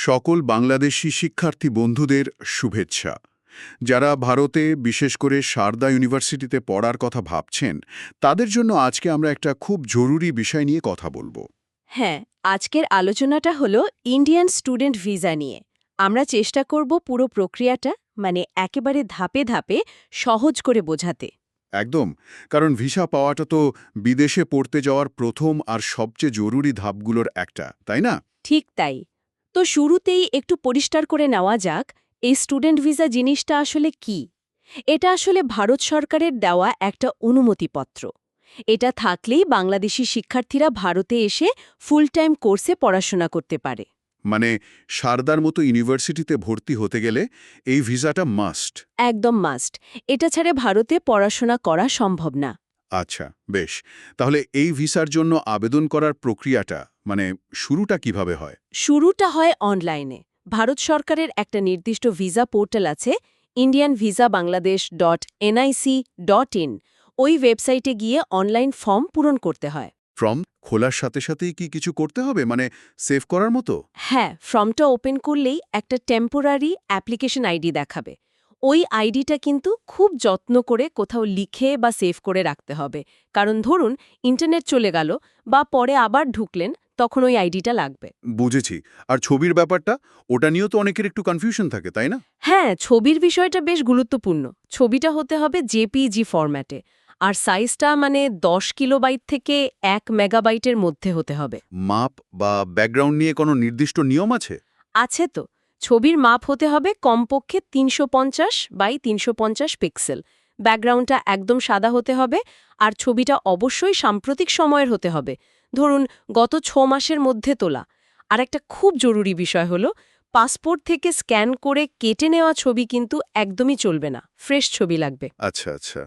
সকল বাংলাদেশি শিক্ষার্থী বন্ধুদের শুভেচ্ছা। যারা ভারতে বিশেষ করে সারদা ইউনিভার্সিটিতে পড়ার কথা ভাবছেন তাদের জন্য আজকে আমরা একটা খুব জরুরি বিষয় নিয়ে কথা বলব। হ্যাঁ আজকের আলোচনাটা হলো ইন্ডিয়ান স্টুডেন্ট ভিসা নিয়ে। আমরা চেষ্টা করব পুরো প্রক্রিয়াটা মানে একেবারে ধাপে ধাপে সহজ করে বোঝাতে। একদম কারণ ভিসা পাওয়াটা তো বিদেশে পড়তে যাওয়ার প্রথম আর সবচেয়ে জরুরি ধাপগুলোর একটা তাই না? ঠিক তাই। তো শুরুতেই একটু পরিষ্কার করে নেওয়া যাক এই স্টুডেন্ট ভিসা জিনিসটা আসলে কি? এটা আসলে ভারত সরকারের দেওয়া একটা অনুমতিপত্র। এটা থাকলেই বাংলাদেশি শিক্ষার্থীরা ভারতে এসে ফুল টাইম কোর্সে পড়াশোনা করতে পারে। মানে সারদার মতো ইউনিভার্সিটিতে ভর্তি হতে গেলে এই ভিসাটা মাস্ট একদম মাস্ট এটা ছাড়া ভারতে পড়াশোনা করা সম্ভব না। আচ্ছা বেশ। তাহলে এই ভিসার জন্য আবেদন করার প্রক্রিয়াটা মানে শুরুটা কীভাবে হয়? শুরুটা হয় অনলাইনে। ভারত সরকারের একটা নির্দিষ্ট ভিসা পোর্টাল আছে Indian visa Bangladesh dot NIC dot in ওই ওয়েবসাইটে গিয়ে অনলাইন ফর্ম পূরণ করতে হয়। ফর্ম খোলার সাথে সাথেই কি কিছু করতে হবে? মানে সেভ করার মতো? হ্যাঁ ফর্মটা ওপেন করলেই একটা টেম্পোরারি অ্যাপ্লিকেশন আইডি দেখাবে। ওই আইডিটা কিন্তু খুব যত্ন করে কোথাও লিখে বা সেভ করে রাখতে হবে। কারণ ধরুন ইন্টারনেট চলে গেল বা পরে আবার ঢুকলেন তখন ওই আইডিটা লাগবে। বুঝেছি। আর ছবির ব্যাপারটা? ওটা নিয়েও তো অনেকের একটু কনফিউশন থাকে তাই না? হ্যাঁ ছবির বিষয়টা বেশ গুরুত্বপূর্ণ। ছবিটা হতে হবে জেপিজি ফরম্যাটে আর সাইজটা মানে দশ কিলোবাইট থেকে এক মেগাবাইটের মধ্যে হতে হবে। মাপ বা ব্যাকগ্রাউন্ড নিয়ে কোনো নির্দিষ্ট নিয়ম আছে? আছে তো। ছবির মাপ হতে হবে কমপক্ষে তিনশো পঞ্চাশ বাই তিনশো পঞ্চাশ পিক্সেল ব্যাকগ্রাউন্ডটা একদম সাদা হতে হবে। আর ছবিটা অবশ্যই সাম্প্রতিক সময়ের হতে হবে। ধরুন গত ছ মাসের মধ্যে তোলা। আর একটা খুব জরুরি বিষয় হলো পাসপোর্ট থেকে স্ক্যান করে কেটে নেওয়া ছবি কিন্তু একদমই চলবে না ফ্রেশ ছবি লাগবে। আচ্ছা আচ্ছা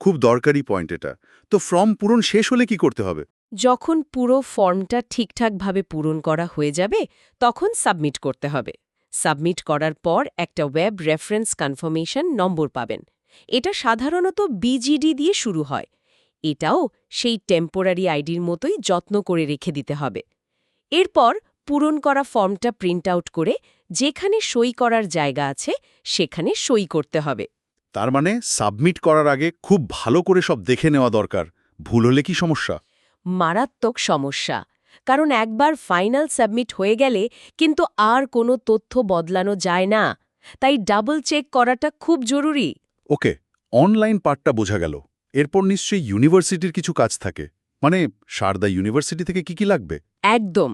খুব দরকারি পয়েন্ট এটা। তো ফর্ম পূরণ শেষ হলে কি করতে হবে? যখন পুরো ফর্মটা ঠিকঠাকভাবে পূরণ করা হয়ে যাবে তখন সাবমিট করতে হবে। সাবমিট করার পর একটা ওয়েব রেফারেন্স কনফার্মেশন নম্বর পাবেন। এটা সাধারণত বিজিডি দিয়ে শুরু হয়। এটাও সেই টেম্পোরারি আইডির মতোই যত্ন করে রেখে দিতে হবে। এরপর পূরণ করা ফর্মটা প্রিন্ট আউট করে যেখানে সই করার জায়গা আছে সেখানে সই করতে হবে। তার মানে সাবমিট করার আগে খুব ভালো করে সব দেখে নেওয়া দরকার। ভুল হলে কি সমস্যা? মারাত্মক সমস্যা। কারণ একবার ফাইনাল সাবমিট হয়ে গেলে কিন্তু আর কোনো তথ্য বদলানো যায় না। তাই ডাবল চেক করাটা খুব জরুরি। ওকে অনলাইন পার্টটা বোঝা গেল। এরপর নিশ্চয়ই ইউনিভার্সিটির কিছু কাজ থাকে। মানে সারদা ইউনিভার্সিটি থেকে কি কি লাগবে? একদম।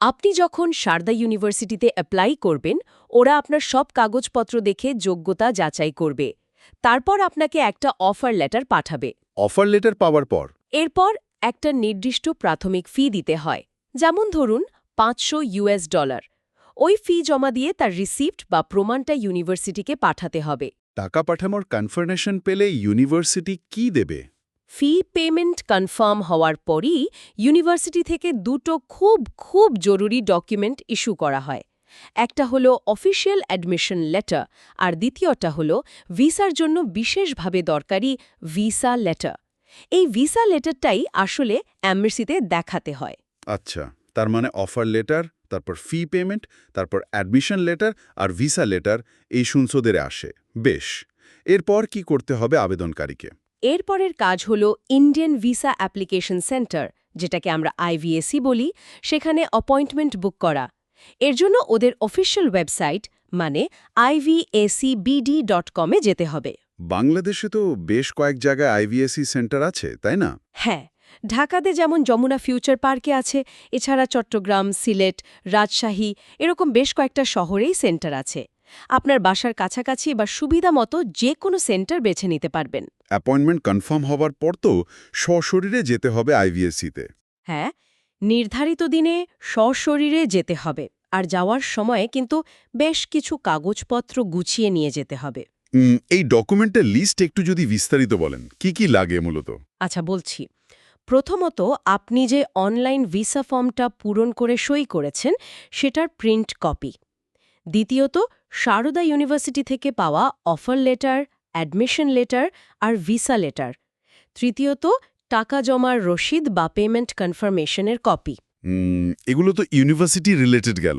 আপনি যখন সারদা ইউনিভার্সিটিতে অ্যাপ্লাই করবেন ওরা আপনার সব কাগজপত্র দেখে যোগ্যতা যাচাই করবে। তারপর আপনাকে একটা অফার লেটার পাঠাবে। অফার লেটার পাওয়ার পর? এরপর একটা নির্দিষ্ট প্রাথমিক ফি দিতে হয়। যেমন ধরুন পাঁচশো ইউএস ডলার ওই ফি জমা দিয়ে তার রিসিপ্ট বা প্রমাণটা ইউনিভার্সিটিকে পাঠাতে হবে। টাকা পাঠানোর কনফার্মেশন পেলে ইউনিভার্সিটি কি দেবে? ফি পেমেন্ট কনফার্ম হওয়ার পরই ইউনিভার্সিটি থেকে দুটো খুব খুব জরুরি ডকুমেন্ট ইস্যু করা হয়। একটা হলো অফিসিয়াল অ্যাডমিশন লেটার আর দ্বিতীয়টা হলো ভিসার জন্য বিশেষভাবে দরকারি ভিসা লেটার এই ভিসা লেটারটাই আসলে অ্যাম্বাসিতে দেখাতে হয়। আচ্ছা তার মানে অফার লেটার তারপর ফি পেমেন্ট তারপর অ্যাডমিশন লেটার আর ভিসা লেটার এই শুনসোদের আসে। বেশ এরপর কি করতে হবে আবেদনকারীকে? এরপরের কাজ হল ইন্ডিয়ান ভিসা অ্যাপ্লিকেশন সেন্টার যেটাকে আমরা আইভিএসি বলি সেখানে অ্যাপয়েন্টমেন্ট বুক করা। এর জন্য ওদের অফিসিয়াল ওয়েবসাইট মানে আইভিএসিবিডি ডট কমে যেতে হবে। বাংলাদেশে তো বেশ কয়েক জায়গায় আইভিএসি সেন্টার আছে তাই না? হ্যাঁ ঢাকাতে যেমন যমুনা ফিউচার পার্কে আছে এছাড়া চট্টগ্রাম সিলেট রাজশাহী এরকম বেশ কয়েকটা শহরেই সেন্টার আছে। আপনার বাসার কাছাকাছি বা সুবিধা মতো যে কোনো সেন্টার বেছে নিতে পারবেন। অ্যাপয়েন্টমেন্ট কনফার্ম হওয়ার পর তো সশরীরে যেতে হবে আইভিএসিতে হ্যাঁ নির্ধারিত দিনে সশরীরে যেতে হবে আর যাওয়ার সময়ে কিন্তু বেশ কিছু কাগজপত্র গুছিয়ে নিয়ে যেতে হবে। এই ডকুমেন্টের লিস্ট একটু যদি বিস্তারিত বলেন কি কি লাগে মূলত? আচ্ছা বলছি। প্রথমত আপনি যে অনলাইন ভিসা ফর্মটা পূরণ করে সই করেছেন সেটার প্রিন্ট কপি। দ্বিতীয়ত সারদা ইউনিভার্সিটি থেকে পাওয়া অফার লেটার অ্যাডমিশন লেটার আর ভিসা লেটার। তৃতীয়ত টাকা জমার রসিদ বা পেমেন্ট কনফার্মেশনের কপি। এগুলো তো ইউনিভার্সিটি রিলেটেড গেল।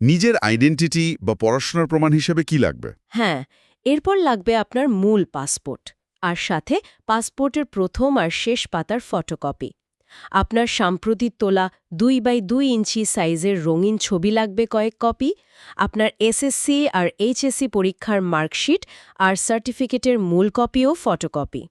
নিজের আইডেন্টিটি বা পড়াশোনার প্রমাণ হিসেবে কি লাগবে? হ্যাঁ এরপর লাগবে আপনার মূল পাসপোর্ট আর সাথে পাসপোর্টের প্রথম আর শেষ পাতার ফটোকপি। আপনার সাম্প্রতিক তোলা দুই বাই দুই ইঞ্চি সাইজের রঙিন ছবি লাগবে কয়েক কপি আপনার এসএসসি আর এইচএসসি পরীক্ষার মার্কশিট আর সার্টিফিকেটের মূল কপিও ফটোকপি।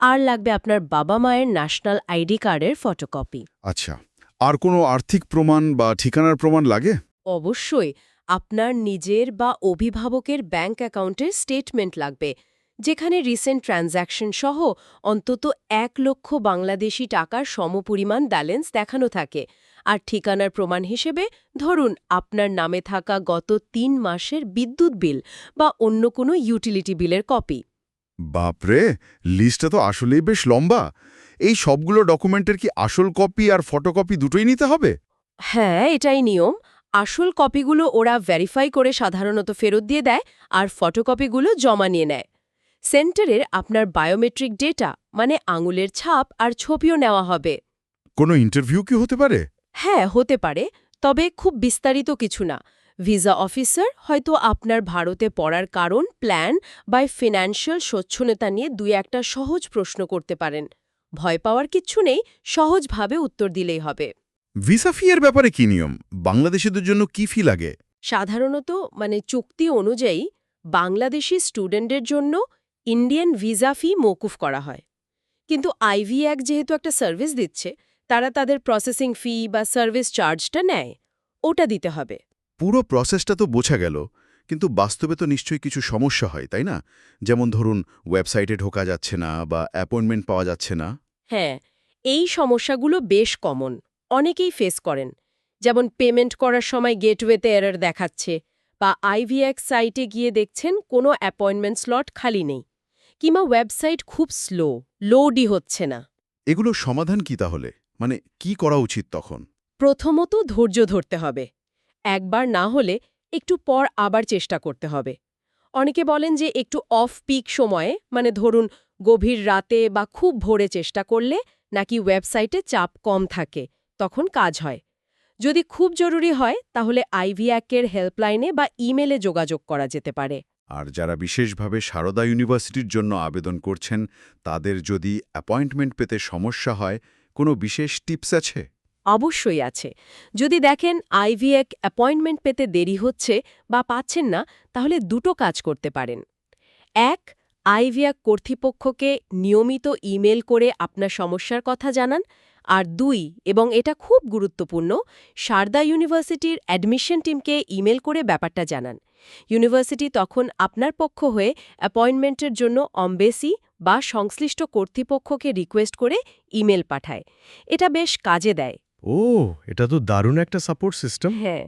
আর লাগবে আপনার বাবা মায়ের ন্যাশনাল আইডি কার্ডের ফটোকপি। আচ্ছা আর কোনো আর্থিক প্রমাণ বা ঠিকানার প্রমাণ লাগে? অবশ্যই আপনার নিজের বা অভিভাবকের ব্যাংক অ্যাকাউন্টের স্টেটমেন্ট লাগবে। যেখানে রিসেন্ট ট্রানজ্যাকশন সহ অন্তত এক লক্ষ বাংলাদেশি টাকার সমপরিমাণ ব্যালেন্স দেখানো থাকে। আর ঠিকানার প্রমাণ হিসেবে ধরুন আপনার নামে থাকা গত তিন মাসের বিদ্যুৎ বিল বা অন্য কোনো ইউটিলিটি বিলের কপি বাপরে লিস্টটা তো আসলেই বেশ লম্বা। এই সবগুলো ডকুমেন্টের কি আসল কপি আর ফটোকপি দুটোই নিতে হবে? হ্যাঁ এটাই নিয়ম। আসল কপিগুলো ওরা ভেরিফাই করে সাধারণত ফেরত দিয়ে দেয় আর ফটোকপিগুলো জমা নিয়ে নেয়। সেন্টারের আপনার বায়োমেট্রিক ডেটা মানে আঙুলের ছাপ আর ছবিও নেওয়া হবে। কোনো ইন্টারভিউ কি হতে পারে? হ্যাঁ হতে পারে তবে খুব বিস্তারিত কিছু না। ভিসা অফিসার হয়তো আপনার ভারতে পড়ার কারণ প্ল্যান বা ফিনান্সিয়াল স্বচ্ছনতা নিয়ে দুই একটা সহজ প্রশ্ন করতে পারেন। ভয় পাওয়ার কিচ্ছু নেই সহজভাবে উত্তর দিলেই হবে। ভিসা ফি এর ব্যাপারে কি নিয়ম? বাংলাদেশিদের জন্য কি ফি লাগে? সাধারণত মানে চুক্তি অনুযায়ী বাংলাদেশি স্টুডেন্টদের জন্য ইন্ডিয়ান ভিসা ফি মৌকুফ করা হয়। কিন্তু আইভি এক যেহেতু একটা সার্ভিস দিচ্ছে তারা তাদের প্রসেসিং ফি বা সার্ভিস চার্জটা নেয় ওটা দিতে হবে। পুরো প্রসেসটা তো বোঝা গেল কিন্তু বাস্তবে তো নিশ্চয়ই কিছু সমস্যা হয় তাই না? যেমন ধরুন ওয়েবসাইটে ঢোকা যাচ্ছে না বা অ্যাপয়েন্টমেন্ট পাওয়া যাচ্ছে না। হ্যাঁ এই সমস্যাগুলো বেশ কমন অনেকেই ফেস করেন। যেমন পেমেন্ট করার সময় গেটওয়েতে এরার দেখাচ্ছে বা আইভিএক্স সাইটে গিয়ে দেখছেন কোনো অ্যাপয়েন্টমেন্ট স্লট খালি নেই। কিংবা ওয়েবসাইট খুব স্লো লোডই হচ্ছে না। এগুলো সমাধান কি তাহলে? মানে কি করা উচিত তখন? প্রথমত ধৈর্য ধরতে হবে। একবার না হলে একটু পর আবার চেষ্টা করতে হবে। অনেকে বলেন যে একটু অফ পিক সময়ে মানে ধরুন গভীর রাতে বা খুব ভোরে চেষ্টা করলে নাকি ওয়েবসাইটে চাপ কম থাকে তখন কাজ হয়। যদি খুব জরুরি হয় তাহলে আইভিএকের হেল্পলাইনে বা ইমেলে যোগাযোগ করা যেতে পারে। আর যারা বিশেষভাবে সারদা ইউনিভার্সিটির জন্য আবেদন করছেন, তাদের যদি অ্যাপয়েন্টমেন্ট পেতে সমস্যা হয়, কোনো বিশেষ টিপস আছে? অবশ্যই আছে। যদি দেখেন আইভিএক অ্যাপয়েন্টমেন্ট পেতে দেরি হচ্ছে বা পাচ্ছেন না, তাহলে দুটো কাজ করতে পারেন। এক আইভিএক কর্তৃপক্ষকে নিয়মিত ইমেল করে আপনার সমস্যার কথা জানান আর দুই, এবং এটা খুব গুরুত্বপূর্ণ, সারদা ইউনিভার্সিটির অ্যাডমিশন টিমকে ইমেল করে ব্যাপারটা জানান। ইউনিভার্সিটি তখন আপনার পক্ষ হয়ে অ্যাপয়েন্টমেন্টের জন্য অম্বেসি বা সংশ্লিষ্ট কর্তৃপক্ষকে রিকোয়েস্ট করে ইমেল পাঠায়। এটা বেশ কাজে দেয়। ও এটা তো দারুণ একটা সাপোর্ট সিস্টেম হ্যাঁ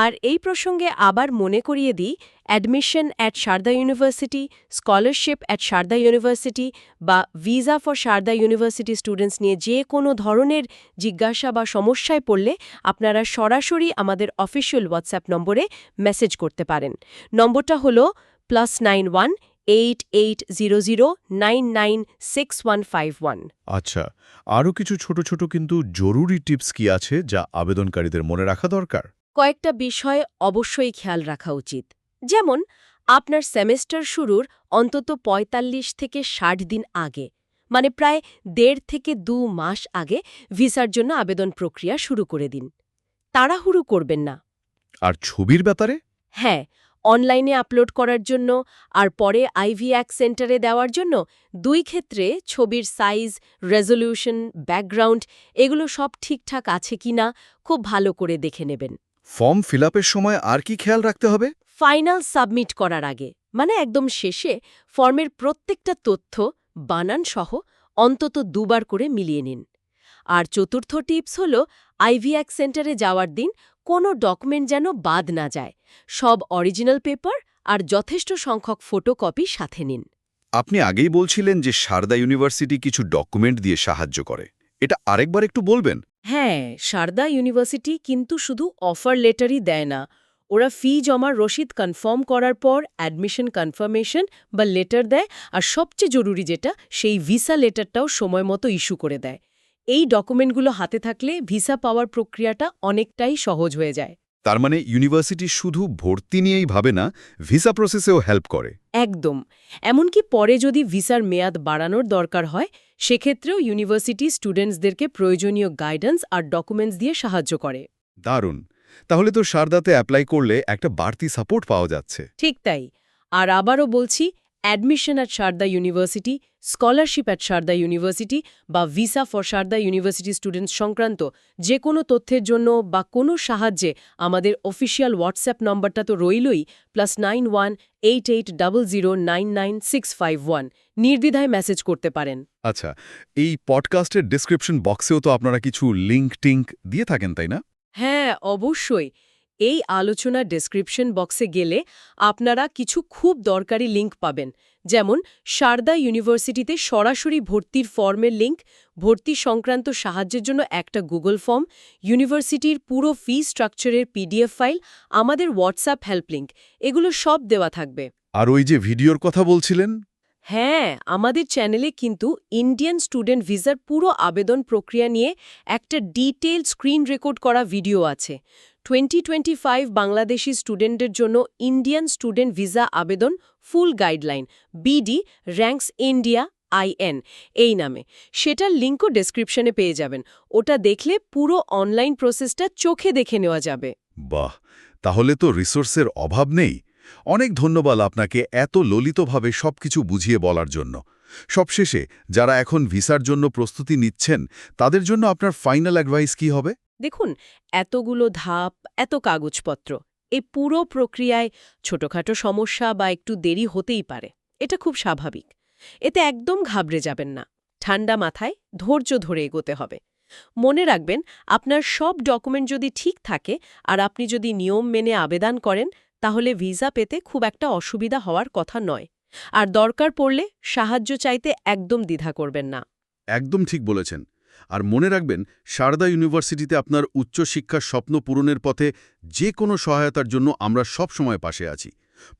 আর এই প্রসঙ্গে আবার মনে করিয়ে দিই admission at Sharda university scholarship at Sharda university বা visa for Sharda university students নিয়ে যে কোনো ধরনের জিজ্ঞাসা বা সমস্যায় পড়লে আপনারা সরাসরি আমাদের অফিসিয়াল হোয়াটসঅ্যাপ নম্বরে মেসেজ করতে পারেন। নম্বরটা হল plus nine one eight eight zero zero nine nine six one five one আচ্ছা আরও কিছু ছোট ছোট কিন্তু জরুরি টিপস কি আছে যা আবেদনকারীদের মনে রাখা দরকার? কয়েকটা বিষয় অবশ্যই খেয়াল রাখা উচিত। যেমন আপনার সেমেস্টার শুরুর অন্তত ৪৫ থেকে ষাট দিন আগে মানে প্রায় দেড় থেকে দু মাস আগে ভিসার জন্য আবেদন প্রক্রিয়া শুরু করে দিন। তাড়াহুড়ো করবেন না। আর ছবির ব্যাপারে? হ্যাঁ অনলাইনে আপলোড করার জন্য আর পরে আইভিএক সেন্টারে দেওয়ার জন্য দুই ক্ষেত্রে ছবির সাইজ রেজলিউশন ব্যাকগ্রাউন্ড এগুলো সব ঠিকঠাক আছে কিনা খুব ভালো করে দেখে নেবেন। ফর্ম ফিল সময় আর কি খেয়াল রাখতে হবে? ফাইনাল সাবমিট করার আগে মানে একদম শেষে ফর্মের প্রত্যেকটা তথ্য বানান সহ অন্তত দুবার করে মিলিয়ে নিন। আর চতুর্থ টিপস হল আইভিএক সেন্টারে যাওয়ার দিন কোনো ডকুমেন্ট যেন বাদ না যায়। সব অরিজিনাল পেপার আর যথেষ্ট সংখ্যক ফটোকপি সাথে নিন। আপনি আগেই বলছিলেন যে সারদা ইউনিভার্সিটি কিছু ডকুমেন্ট দিয়ে সাহায্য করে। এটা আরেকবার একটু বলবেন? হ্যাঁ সারদা ইউনিভার্সিটি কিন্তু শুধু অফার লেটারই দেয় না। ওরা ফি জমার রসিদ কনফার্ম করার পর অ্যাডমিশন কনফার্মেশন বা লেটার দেয় আর সবচেয়ে জরুরি যেটা সেই ভিসা লেটারটাও সময় মতো ইস্যু করে দেয়। এই ডকুমেন্টগুলো হাতে থাকলে ভিসা পাওয়ার প্রক্রিয়াটা অনেকটাই সহজ হয়ে যায়। তার মানে ইউনিভার্সিটি শুধু ভর্তি নিয়েই ভাবে না ভিসা প্রসেসেও হেল্প করে। একদম। এমনকি পরে যদি ভিসার মেয়াদ বাড়ানোর দরকার হয় সেক্ষেত্রেও ইউনিভার্সিটি স্টুডেন্টসদেরকে প্রয়োজনীয় গাইডেন্স আর ডকুমেন্টস দিয়ে সাহায্য করে। দারুণ। তাহলে তো সারদাতে অ্যাপ্লাই করলে একটা বাড়তি সাপোর্ট পাওয়া যাচ্ছে। ঠিক তাই। আর আবারও বলছি admission at Sharda university scholarship at Sharda university বা visa for Sharda university students সংক্রান্ত যে কোনো তথ্যের জন্য বা কোনো সাহায্যে আমাদের অফিসিয়াল হোয়াটসঅ্যাপ নম্বরটা তো রইলই plus nine one eight eight double zero nine nine six five one নির্দ্বিধায় মেসেজ করতে পারেন। আচ্ছা এই পডকাস্টের ডিসক্রিপশন বক্সেও তো আপনারা কিছু লিঙ্ক টিঙ্ক দিয়ে থাকেন তাই না? হ্যাঁ অবশ্যই। এই আলোচনা ডেসক্রিপশন বক্সে গেলে আপনারা কিছু খুব দরকারি লিঙ্ক পাবেন। যেমন, সারদা ইউনিভার্সিটিতে সরাসরি ভর্তির ফর্মের লিঙ্ক ভর্তি সংক্রান্ত সাহায্যের জন্য একটা গুগল ফর্ম ইউনিভার্সিটির পুরো ফি স্ট্রাকচারের পিডিএফ ফাইল আমাদের হোয়াটসঅ্যাপ হেল্প লিঙ্ক এগুলো সব দেওয়া থাকবে। আর ওই যে ভিডিওর কথা বলছিলেন হ্যাঁ আমাদের চ্যানেলে কিন্তু ইন্ডিয়ান স্টুডেন্ট ভিসার পুরো আবেদন প্রক্রিয়া নিয়ে একটা ডিটেইল স্ক্রিন রেকর্ড করা ভিডিও আছে। টোয়েন্টি টোয়েন্টি ফাইভ বাংলাদেশি স্টুডেন্টের জন্য ইন্ডিয়ান স্টুডেন্ট ভিসা আবেদন full guideline BD ranks India IN এই নামে। সেটার লিঙ্কও ডেসক্রিপশনে পেয়ে যাবেন। ওটা দেখলে পুরো অনলাইন প্রসেসটা চোখে দেখে নেওয়া যাবে। বাহ! তাহলে তো রিসোর্সের অভাব নেই। অনেক ধন্যবাদ আপনাকে এত ললিতভাবে সবকিছু বুঝিয়ে বলার জন্য। সবশেষে, যারা এখন ভিসার জন্য প্রস্তুতি নিচ্ছেন, তাদের জন্য আপনার ফাইনাল অ্যাডভাইস কি হবে? দেখুন, এতগুলো ধাপ, এত কাগজপত্র এই পুরো প্রক্রিয়ায় ছোটখাটো সমস্যা বা একটু দেরি হতেই পারে। এটা খুব স্বাভাবিক। এতে একদম ঘাবড়ে যাবেন না। ঠান্ডা মাথায় ধৈর্য ধরে এগোতে হবে। মনে রাখবেন, আপনার সব ডকুমেন্ট যদি ঠিক থাকে, আর আপনি যদি নিয়ম মেনে আবেদন করেন তাহলে ভিসা পেতে খুব একটা অসুবিধা হওয়ার কথা নয়। আর দরকার পড়লে সাহায্য চাইতে একদম দ্বিধা করবেন না। একদম ঠিক বলেছেন। আর মনে রাখবেন সারদা ইউনিভার্সিটিতে আপনার উচ্চশিক্ষার স্বপ্ন পূরণের পথে যে কোনো সহায়তার জন্য আমরা সব সময় পাশে আছি।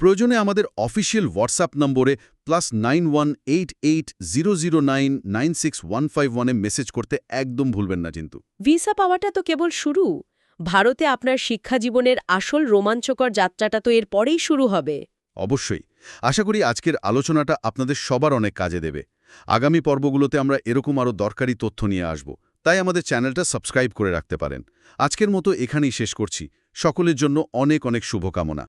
প্রয়োজনে আমাদের অফিসিয়াল হোয়াটসঅ্যাপ নম্বরে plus nine one eight eight zero zero nine nine six one five ওয়ানে মেসেজ করতে একদম ভুলবেন না কিন্তু। ভিসা পাওয়াটা তো কেবল শুরু। ভারতে আপনার শিক্ষা জীবনের আসল রোমাঞ্চকর যাত্রাটা তো এর পরেই শুরু হবে। অবশ্যই। আশা করি আজকের আলোচনাটা আপনাদের সবার অনেক কাজে দেবে। আগামী পর্বগুলোতে আমরা এরকম আরও দরকারি তথ্য নিয়ে আসব। তাই আমাদের চ্যানেলটা সাবস্ক্রাইব করে রাখতে পারেন। আজকের মতো এখানেই শেষ করছি। সকলের জন্য অনেক অনেক শুভকামনা।